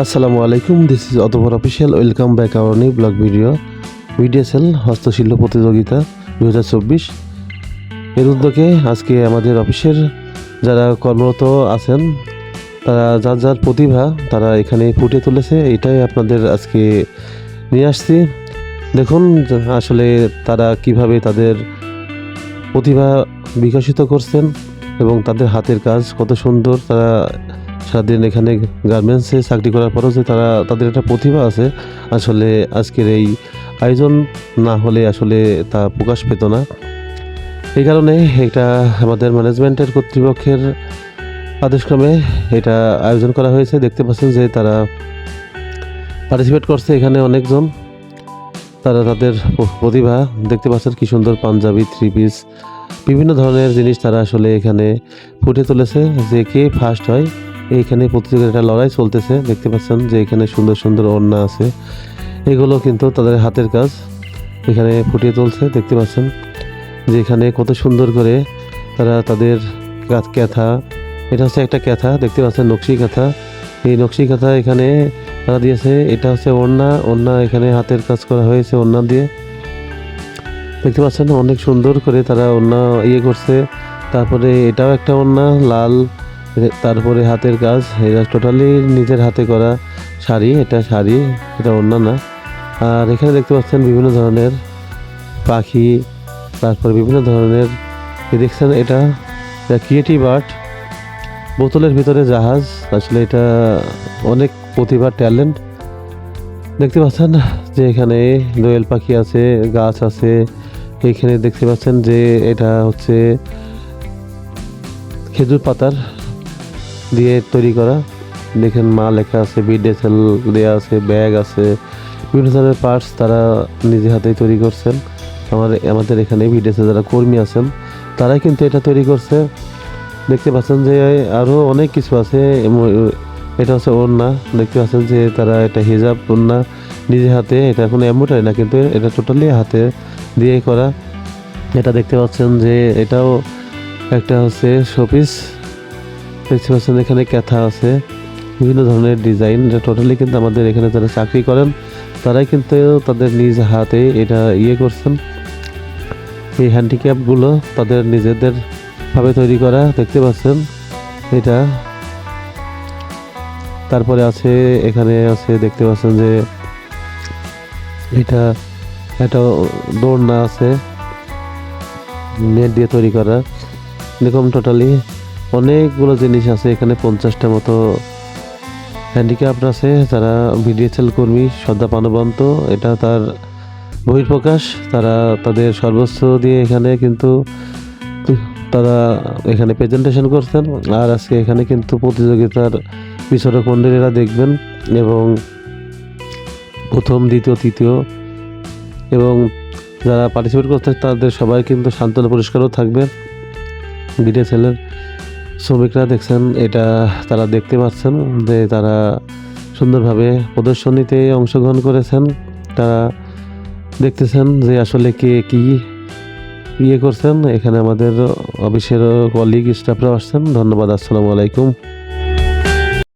আসসালামু আলাইকুম this is Otopor official welcome back our new blog video ভিডিএসএল হস্তশিল্প প্রতিযোগিতা দু হাজার চব্বিশ। এর উদ্যোগে আজকে আমাদের অফিসের যারা কর্মরত আছেন, তারা যার যার প্রতিভা, তারা এখানে ফুটে তুলেছে, এটাই আপনাদের আজকে নিয়ে আসছি। দেখুন, আসলে তারা কীভাবে তাদের প্রতিভা বিকশিত করছেন এবং তাদের হাতের কাজ কত সুন্দর, তারা সারাদিন এখানে গার্মেন্টসে চাকরি করার পরও যে তারা, তাদের একটা প্রতিভা আছে। আসলে আজকের এই আয়োজন না হলে আসলে তা প্রকাশ পেত না। এই কারণে এটা আমাদের ম্যানেজমেন্টের কর্তৃপক্ষের আদেশক্রমে এটা আয়োজন করা হয়েছে। দেখতে পাচ্ছেন যে তারা পার্টিসিপেট করছে এখানে অনেকজন। তারা তাদের প্রতিভা, দেখতে পাচ্ছেন কি সুন্দর পাঞ্জাবি থ্রি পিস বিভিন্ন ধরনের জিনিস তারা আসলে এখানে ফুটে তুলেছে। যে কে ফার্স্ট হয় এইখানে প্রতিযোগিতার লড়াই চলতেছে। দেখতে পাচ্ছেন যে এখানে সুন্দর সুন্দর ওড়না আছে। এগুলো কিন্তু তাদের হাতের কাজ। এখানে ফুটিয়ে তুলছে। দেখতে পাচ্ছেন যে এখানে কত সুন্দর করে তারা তাদের ক্যাথা, এটা হচ্ছে একটা ক্যাথা। দেখতে পাচ্ছেন নকশি কাঁথা এই নকশি কাঁথা এখানে তারা দিয়েছে। এটা হচ্ছে ওড়না ওড়না এখানে হাতের কাজ করা হয়েছে ওড়না দিয়ে। দেখতে পাচ্ছেন অনেক সুন্দর করে তারা ওড়না ইয়ে করছে। তারপরে এটাও একটা ওড়না লাল। তারপরে হাতের কাজ, এটা টোটালি নিজের হাতে করা শাড়ি, এটা শাড়ি, এটা ওড়না না আর এখানে দেখতে পাচ্ছেন বিভিন্ন ধরনের পাখি, তারপর বিভিন্ন ধরনের দেখছেন এটা ক্রিয়েটিভ আর্ট বোতলের ভিতরে জাহাজ, আসলে এটা অনেক প্রতিভা ট্যালেন্ট দেখতে পাচ্ছেন যে এখানে দোয়েল পাখি আছে, গাছ আছে এইখানে দেখতে পাচ্ছেন যে এটা হচ্ছে খেজুর পাতার দিয়ে তৈরি করা। দেখেন মা লেখা আছে, বিডেসেল দেওয়া আছে, ব্যাগ আছে। বিভিন্ন ধরনের পার্টস তারা নিজে হাতেই তৈরি করছেন। আমার, আমাদের এখানে বিডেসে যারা কর্মী আছেন, তারাই কিন্তু এটা তৈরি করছে। দেখতে পাচ্ছেন যে আরও অনেক কিছু আছে। এটা হচ্ছে ওড়না। দেখতে পাচ্ছেন যে তারা এটা হিজাব, ওড়না নিজে হাতে। এটা কোনো এমোটাই না, কিন্তু এটা টোটালি হাতে দিয়ে করা। এটা দেখতে পাচ্ছেন যে এটাও একটা হচ্ছে শোপিস দেখতে পাচ্ছেন এখানে ক্যাথা আছে। বিভিন্ন ধরনের ডিজাইন এটা টোটালি কিন্তু আমাদের এখানে যারা চাকরি করেন, তারাই কিন্তু তাদের নিজ হাতে এটা ইয়ে করছেন। এই হ্যান্ডিক্যাপগুলো তাদের নিজেদের ভাবে তৈরি করা, দেখতে পাচ্ছেন? এটা। তারপরে আছে, এখানে আছে, দেখতে পাচ্ছেন যে এটা একটা দোড়না আছে, নেট দিয়ে তৈরি করা। এরকম টোটালি অনেকগুলো জিনিস আছে, এখানে পঞ্চাশটা মতো হ্যান্ডিক্যাপ্ট আছে তারা ভিডিএসএল কর্মী, শ্রদ্ধা পানবন্ত এটা তার বহির্প্রকাশ তারা তাদের সর্বোচ্চ দিয়ে এখানে কিন্তু তারা এখানে প্রেজেন্টেশন করছেন, আর আজকে এখানে কিন্তু প্রতিযোগিতার বিচারক মণ্ডলীরা দেখবেন, এবং প্রথম, দ্বিতীয়, তৃতীয়, এবং যারা পার্টিসিপেট করছে, তাদের সবাই কিন্তু সান্ত্বনা পুরস্কারও থাকবে বিডিএসএলের শ্রমিকরা দেখছেন, এটা তারা দেখতে পাচ্ছেন যে তারা সুন্দরভাবে প্রদর্শনীতে অংশগ্রহণ করেছেন। তারা দেখতেছেন যে আসলে কে কি ইয়ে করছেন। এখানে আমাদের অফিসের কলিগ স্টাফরাও আসছেন। ধন্যবাদ, আসসালামু আলাইকুম।